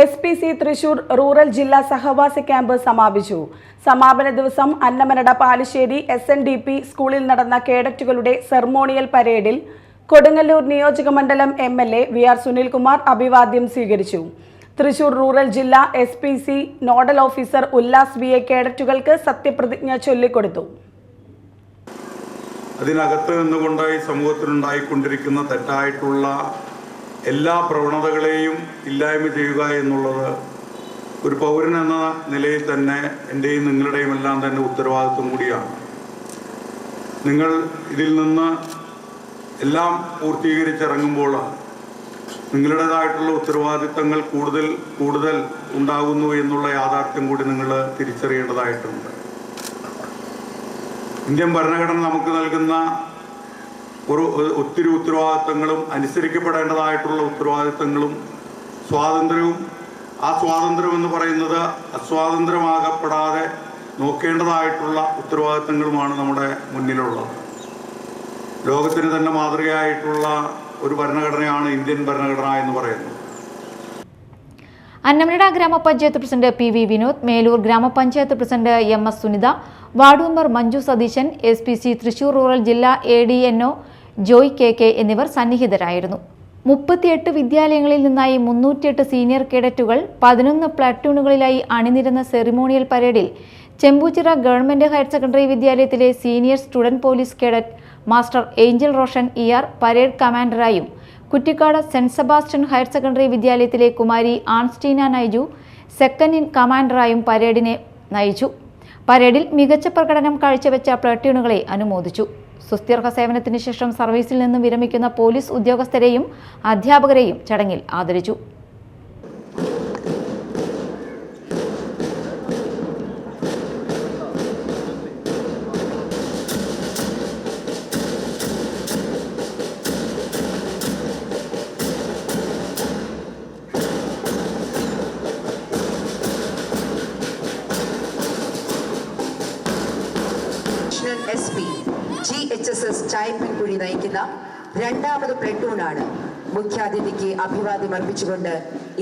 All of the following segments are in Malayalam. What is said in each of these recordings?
S P C Thrissur rural ജില്ലാ സഹവാസ ക്യാമ്പ് സമാപിച്ചു. സമാപന ദിവസം Annamanada Palussery S N D P സ്കൂളിൽ നടന്ന കേഡറ്റുകളുടെ സെർമോണിയൽ പരേഡിൽ കൊടുങ്ങല്ലൂർ നിയോജകമണ്ഡലം M L A V R Sunilkumar അഭിവാദ്യം സ്വീകരിച്ചു. തൃശൂർ റൂറൽ ജില്ലാ S P C nodal officer Ullas B A കേഡറ്റുകൾക്ക് സത്യപ്രതിജ്ഞ ചൊല്ലിക്കൊടുത്തു. അതിനകത്ത് നിന്നുകൊണ്ട് ഈ സമൂഹത്തിലുണ്ടായിക്കൊണ്ടിരിക്കുന്ന തെറ്റായിട്ടുള്ള എല്ലാ പ്രവണതകളെയും ഇല്ലായ്മ ചെയ്യുക എന്നുള്ളത് ഒരു പൗരൻ എന്ന നിലയിൽ തന്നെ എന്റെയും നിങ്ങളുടെയും എല്ലാം തന്നെ ഉത്തരവാദിത്വം കൂടിയാണ്. നിങ്ങൾ ഇതിൽ നിന്ന് എല്ലാം പൂർത്തീകരിച്ചിറങ്ങുമ്പോൾ നിങ്ങളുടേതായിട്ടുള്ള ഉത്തരവാദിത്തങ്ങൾ കൂടുതൽ കൂടുതൽ ഉണ്ടാകുന്നു എന്നുള്ള യാഥാർത്ഥ്യം കൂടി നിങ്ങൾ തിരിച്ചറിയേണ്ടതായിട്ടുണ്ട്. ഇന്ത്യൻ ഭരണഘടന നമുക്ക് നൽകുന്ന ഒരു ഒത്തിരി ഉത്തരവാദിത്തങ്ങളും അനുസരിക്കപ്പെടേണ്ടതായിട്ടുള്ള ഉത്തരവാദിത്തങ്ങളും സ്വാതന്ത്ര്യവും ആ സ്വാതന്ത്ര്യം എന്ന് പറയുന്നത് അസ്വാതന്ത്ര്യമാകപ്പെടാതെ നോക്കേണ്ടതായിട്ടുള്ള ഉത്തരവാദിത്തങ്ങളുമാണ് നമ്മുടെ മുന്നിലുള്ളത്. ലോകത്തിന് തന്നെ മാതൃകയായിട്ടുള്ള ഒരു ഭരണഘടനയാണ് ഇന്ത്യൻ ഭരണഘടന എന്ന് പറയുന്നത്. അന്നമനട ഗ്രാമപഞ്ചായത്ത് president P V Vinod Melur ഗ്രാമപഞ്ചായത്ത് president M S Sunitha ward member Manju Satheesan S P C Thrissur rural ജില്ലാ A D N O Joy K K എന്നിവർ സന്നിഹിതരായിരുന്നു. മുപ്പത്തിയെട്ട് വിദ്യാലയങ്ങളിൽ നിന്നായി മുന്നൂറ്റിയെട്ട് സീനിയർ കേഡറ്റുകൾ പതിനൊന്ന് പ്ലാറ്റൂണുകളിലായി അണിനിരുന്ന സെറിമോണിയൽ പരേഡിൽ ചെമ്പൂച്ചിറ ഗവൺമെന്റ് ഹയർ സെക്കൻഡറി വിദ്യാലയത്തിലെ senior student police cadet master Angel Roshan E R parade കമാൻഡറായും Kuttikkad Saint Sebastian higher secondary വിദ്യാലയത്തിലെ കുമാരി ആൺസ്റ്റീന നൈജു സെക്കൻഡ് ഇൻ കമാൻഡറായും പരേഡിനെ നയിച്ചു. പരേഡിൽ മികച്ച പ്രകടനം കാഴ്ചവെച്ച പ്ലട്ടൂണുകളെ അനുമോദിച്ചു. സുസ്ഥിർഹ സേവനത്തിന് ശേഷം സർവീസിൽ നിന്നും വിരമിക്കുന്ന പോലീസ് ഉദ്യോഗസ്ഥരെയും അധ്യാപകരെയും ചടങ്ങിൽ ആദരിച്ചു. S P G H S S Chayappankuzhi നയിക്കുന്ന രണ്ടാമത് പ്ലട്ടൂണാണ്. മുഖ്യാതിഥിക്ക് അഭിവാദ്യം അർപ്പിച്ചുകൊണ്ട്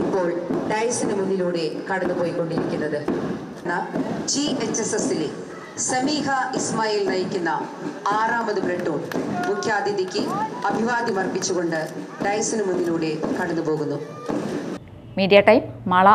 ഇപ്പോൾ ഡയസിന് മുന്നിലൂടെ കടന്നുപോയിക്കൊണ്ടിരിക്കുന്നത്. ജി എച്ച് എസ് എസിലെ സമീഹ ഇസ്മായിൽ നയിക്കുന്ന ആറാമത് പ്ലട്ടൂൺ മുഖ്യാതിഥിക്ക് അഭിവാദ്യം അർപ്പിച്ചുകൊണ്ട് ഡയസിന് മുന്നിലൂടെ കടന്നുപോകുന്നു. Media time Mala.